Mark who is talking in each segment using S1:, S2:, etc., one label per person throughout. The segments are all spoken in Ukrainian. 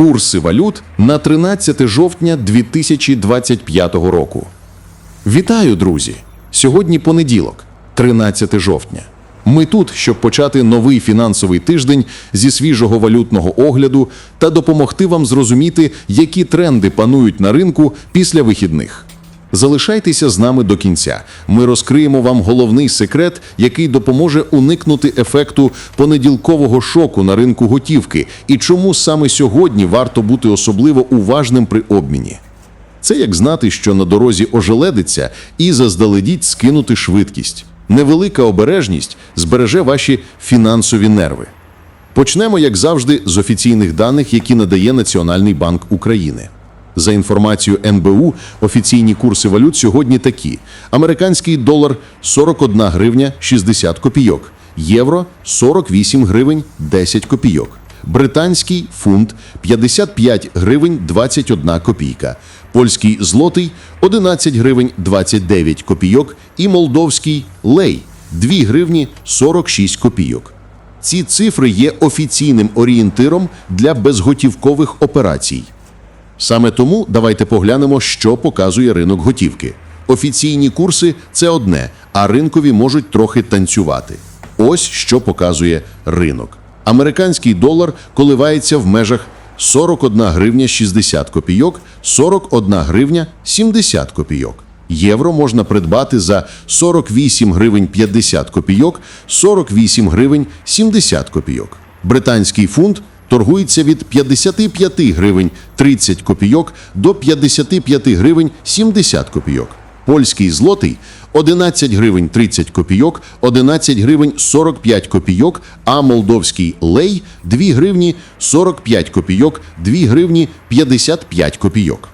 S1: Курси валют на 13 жовтня 2025 року. Вітаю, друзі! Сьогодні понеділок, 13 жовтня. Ми тут, щоб почати новий фінансовий тиждень зі свіжого валютного огляду та допомогти вам зрозуміти, які тренди панують на ринку після вихідних. Залишайтеся з нами до кінця. Ми розкриємо вам головний секрет, який допоможе уникнути ефекту понеділкового шоку на ринку готівки і чому саме сьогодні варто бути особливо уважним при обміні. Це як знати, що на дорозі ожеледиться і заздалегідь скинути швидкість. Невелика обережність збереже ваші фінансові нерви. Почнемо, як завжди, з офіційних даних, які надає Національний банк України. За інформацією НБУ, офіційні курси валют сьогодні такі: американський долар 41 гривня 60 копійок, євро 48 гривень 10 копійок, британський фунт 55 гривень 21 копійка, польський злотий 11 гривень 29 копійок. І молдовський лей 2 гривні 46 копійок. Ці цифри є офіційним орієнтиром для безготівкових операцій. Саме тому давайте поглянемо, що показує ринок готівки. Офіційні курси це одне, а ринкові можуть трохи танцювати. Ось що показує ринок. Американський долар коливається в межах 41 гривня 60 копійок, 41 гривня 70 копійок. Євро можна придбати за 48 гривень 50 копійок, 48 гривень 70 копійок. Британський фунт торгується від 55 гривень 30 копійок до 55 гривень 70 копійок. Польський злотий 11 гривень 30 копійок, 11 гривень 45 копійок, а молдовський лей 2 гривні 45 копійок, 2 гривні 55 копійок.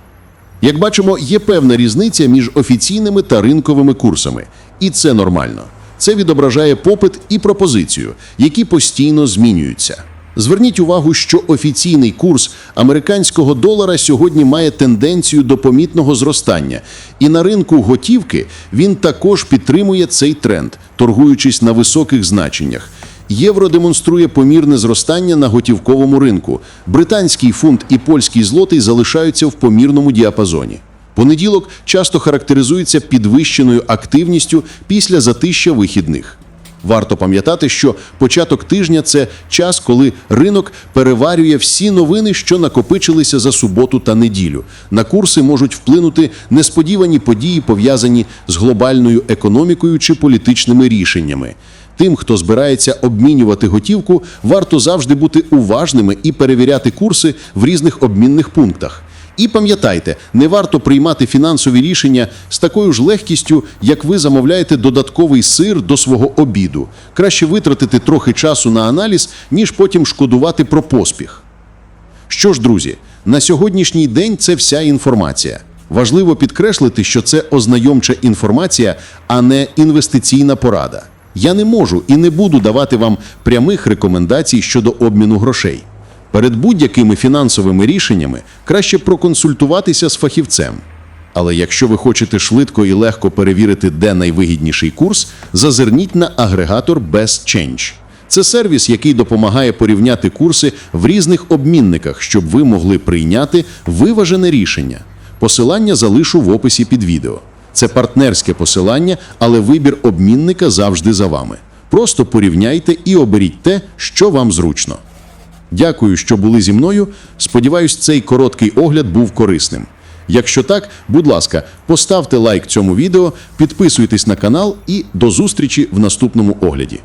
S1: Як бачимо, є певна різниця між офіційними та ринковими курсами, і це нормально. Це відображає попит і пропозицію, які постійно змінюються. Зверніть увагу, що офіційний курс американського долара сьогодні має тенденцію до помітного зростання, і на ринку готівки він також підтримує цей тренд, торгуючись на високих значеннях. Євро демонструє помірне зростання на готівковому ринку. Британський фунт і польський злотий залишаються в помірному діапазоні. Понеділок часто характеризується підвищеною активністю після затища вихідних. Варто пам'ятати, що початок тижня це час, коли ринок переварює всі новини, що накопичилися за суботу та неділю. На курси можуть вплинути несподівані події, пов'язані з глобальною економікою чи політичними рішеннями. Тим, хто збирається обмінювати готівку, варто завжди бути уважними і перевіряти курси в різних обмінних пунктах. І пам'ятайте, не варто приймати фінансові рішення з такою ж легкістю, як ви замовляєте додатковий сир до свого обіду. Краще витратити трохи часу на аналіз, ніж потім шкодувати про поспіх. Що ж, друзі, на сьогоднішній день це вся інформація. Важливо підкреслити, що це ознайомча інформація, а не інвестиційна порада. Я не можу і не буду давати вам прямих рекомендацій щодо обміну грошей. Перед будь-якими фінансовими рішеннями краще проконсультуватися з фахівцем. Але якщо ви хочете швидко і легко перевірити, де найвигідніший курс, зазирніть на агрегатор BestChange. Це сервіс, який допомагає порівняти курси в різних обмінниках, щоб ви могли прийняти виважене рішення. Посилання залишу в описі під відео. Це партнерське посилання, але вибір обмінника завжди за вами. Просто порівняйте і оберіть те, що вам зручно. Дякую, що були зі мною. Сподіваюсь, цей короткий огляд був корисним. Якщо так, будь ласка, поставте лайк цьому відео, підписуйтесь на канал і до зустрічі в наступному огляді.